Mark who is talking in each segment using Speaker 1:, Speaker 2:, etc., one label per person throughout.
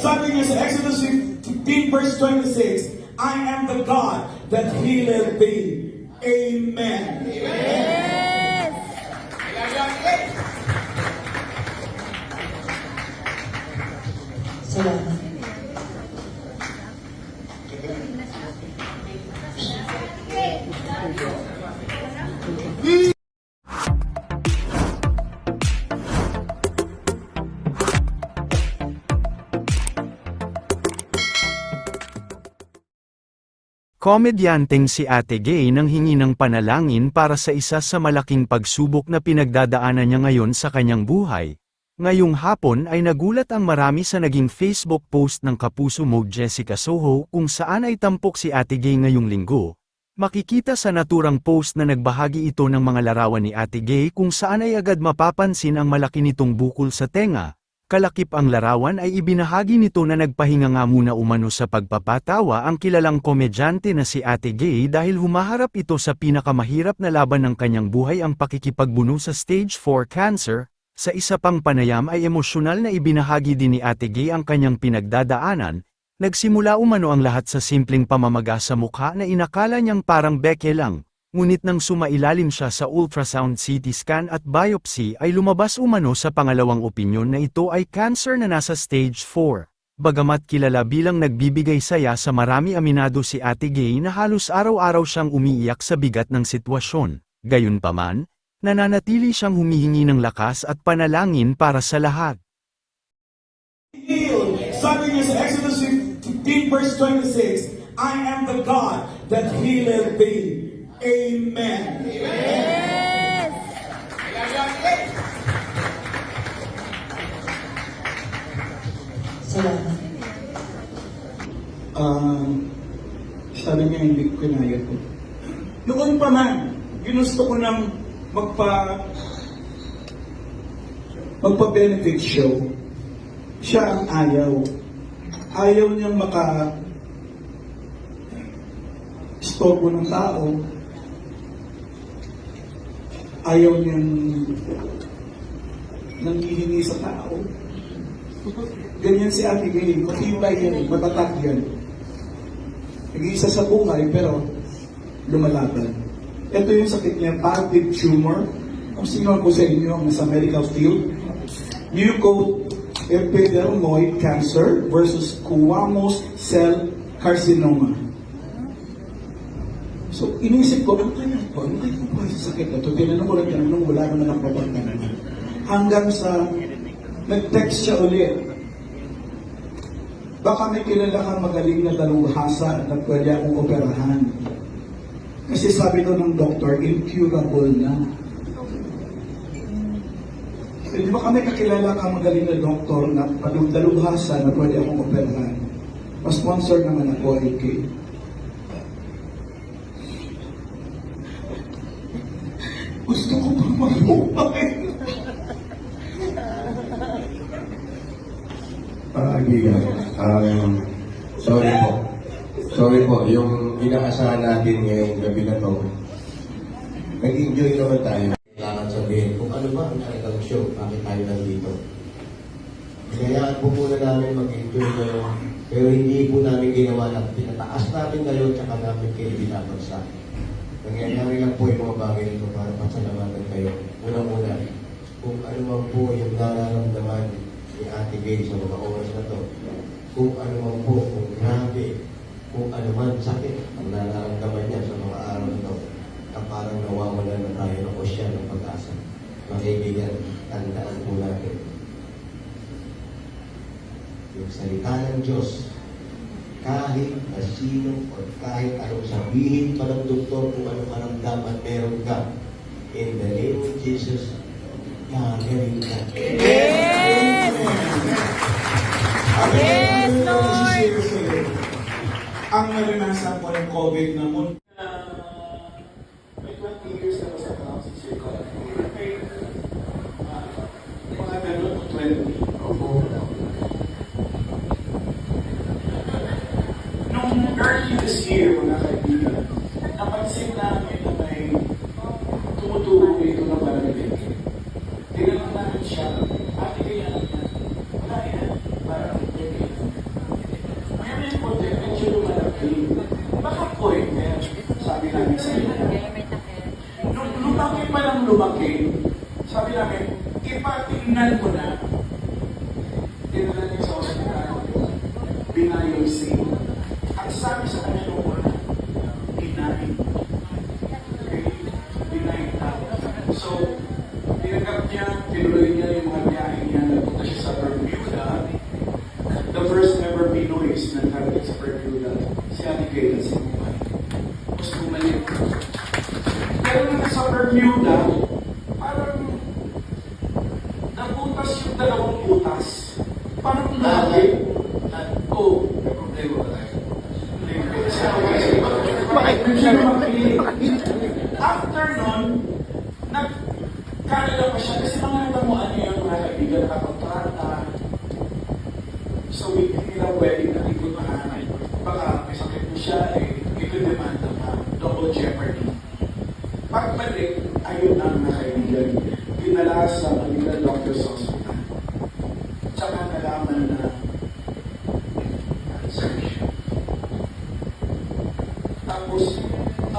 Speaker 1: Sabi niya sa Exodus 15 verse 26, I am the God that healeth thee. Amen.
Speaker 2: Salamat.
Speaker 3: Komedyanteng si Ate Gay nang hingi ng panalangin para sa isa sa malaking pagsubok na pinagdadaanan niya ngayon sa kanyang buhay. Ngayong hapon ay nagulat ang marami sa naging Facebook post ng kapuso mo Jessica Soho kung saan ay tampok si Ate Gay ngayong linggo. Makikita sa naturang post na nagbahagi ito ng mga larawan ni Ate Gay kung saan ay agad mapapansin ang malaki nitong bukol sa tenga. Kalakip ang larawan ay ibinahagi nito na nagpahinga nga muna umano sa pagpapatawa ang kilalang komedyante na si Ate Gay dahil humaharap ito sa pinakamahirap na laban ng kanyang buhay ang pakikipagbuno sa stage 4 cancer. Sa isa pang panayam ay emosyonal na ibinahagi din ni Ate Gay ang kanyang pinagdadaanan, nagsimula umano ang lahat sa simpleng pamamaga sa mukha na inakala niyang parang beke lang, ngunit nang sumailalim siya sa ultrasound CT scan at biopsy ay lumabas umano sa pangalawang opinyon na ito ay cancer na nasa stage 4. Bagamat kilala bilang nagbibigay saya sa marami aminado si Ate Gay na halos araw-araw siyang umiiyak sa bigat ng sitwasyon. Gayunpaman, nananatili siyang humihingi ng lakas at panalangin para sa lahat.
Speaker 1: Sabi niya sa Exodus 15 verse 26, I am the God that healeth thee. Amen.
Speaker 2: Salamat.
Speaker 4: Ah, sabi niya hindi ko kinaya ko. Noon pa man, ginusto ko nang magpa magpa-benefit show. Siya ang ayaw. Ayaw niyang maka istorbo ng tao. Ayaw niyang nangihingi sa tao. Ganyan si Ate Gay. Matibay yan, matatag yan. Nag-iisa sa buhay, pero lumalaban. Ito yung sakit niya, palliative tumor. Kung sino ako sa inyo nasa medical field, mucoepidermoid cancer versus squamous cell carcinoma. So, inisip ko, ano kaya ito? Ano kaya ito sa sakit na ito? Tinanong ko lang, tinanong, wala naman ang papagkanan. Hanggang sa, nag-text siya ulit. Baka may kilala kang magaling na dalubhasa na pwede akong operahan. Kasi sabi ko ng doktor, incurable na. Eh, di ba kami kakilala kang magaling na doktor na dalubhasa na pwede akong operahan? Pa-sponsor naman ako, AK. Gusto ko pang mabuhay.
Speaker 5: Ah, kaibigan. Um, sorry po. Sorry po, yung inaasahan natin ngayong gabi na to, nag-enjoy naman tayo. Kailangan sabihin kung ano ba ang talagang show, bakit tayo nandito. Kayaan po muna namin mag-enjoy kayo, pero hindi po namin ginawa na pinataas namin kayo, tsaka namin kayo binabagsak. Nangyayari lang po yung mga bagay nito para pasalamatan kayo. Una-una, kung ano man po yung nararamdaman ni Ate Gay sa mga oras na to, kung ano man po, kung grabe, kung ano man sakit ang nararamdaman niya sa mga araw na to, na parang nawawala na tayo ng osya ng pag-asa. Mga tandaan po natin. Yung salita ng Diyos, kahit na sino o kahit anong sabihin pa ng doktor kung anong maramdaman meron ka, in the name of Jesus, gagaling ka.
Speaker 1: Yes, Ang naranasan ko ng COVID na mo, may 20 years na sa council circle. May ah, mga ganun, 20. Nung early this year, mga kaibigan, Nung lumaki pa lang lumaki, sabi namin, ipatingnan eh, mo na. Dinala niya sa ospital, binayosi. Ang sabi sa kanya nung una, deny. Okay? Deny tao. So, tinanggap niya, tinuloy niya yung mga biyahe niya. Nagpunta siya sa Bermuda. The first ever Pinoy is nagkarating sa Bermuda. Si Abigail, si Parang lagi. Oo. May problema ba tayo? Bakit? After nun, nagkalala pa siya kasi mga natamuan niya yung mga kaibigan nakapagtrata. So, hindi nila pwedeng nakikutahan. Baka may siya, eh, ito demanda pa. Double jeopardy. Pagbalik, ayun ang nakaibigan. Dinala sa Manila Doctor's Hospital. Tsaka nalaman na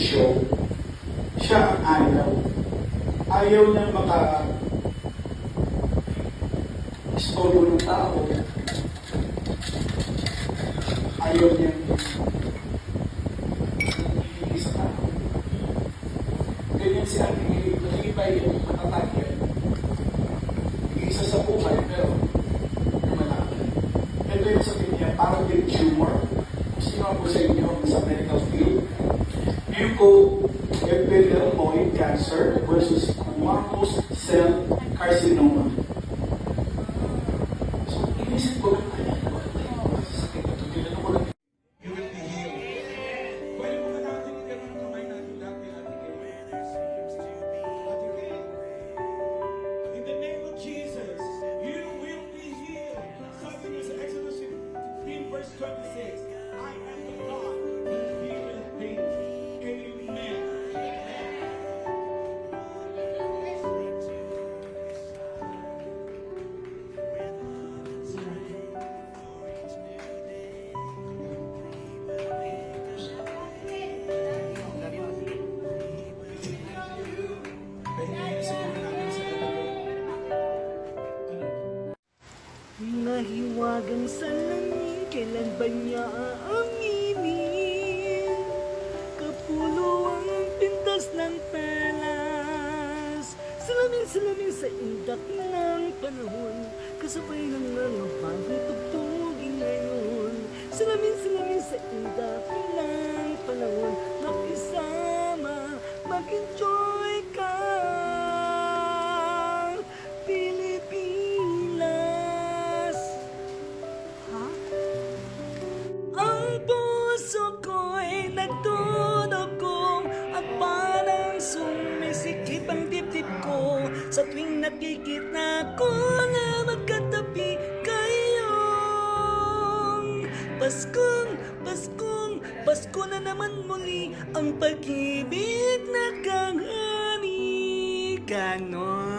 Speaker 1: show. Siya ang ayaw. Ayaw niya maka istorbo ng tao. Ayaw niya sa tao. Ganyan si Ate Gili, matibay yan, matatag yan. Isa sa buhay, pero lumalaban. Ito yung sabihin niya, parang din tumor. Kung sino ako sa inyo sa medical field, mucoepidermoid cancer versus squamous cell carcinoma.
Speaker 6: Nahiwagang sa langit, kailan ba niya aaminin? Kapulo ang pintas ng pelas Salamin-salamin sa indak ng panahon Kasabay ng mga bagong Sa tuwing nakikita ko na magkatabi kayong Paskong, Paskong, Pasko na naman muli Ang pag-ibig na kahani Ganon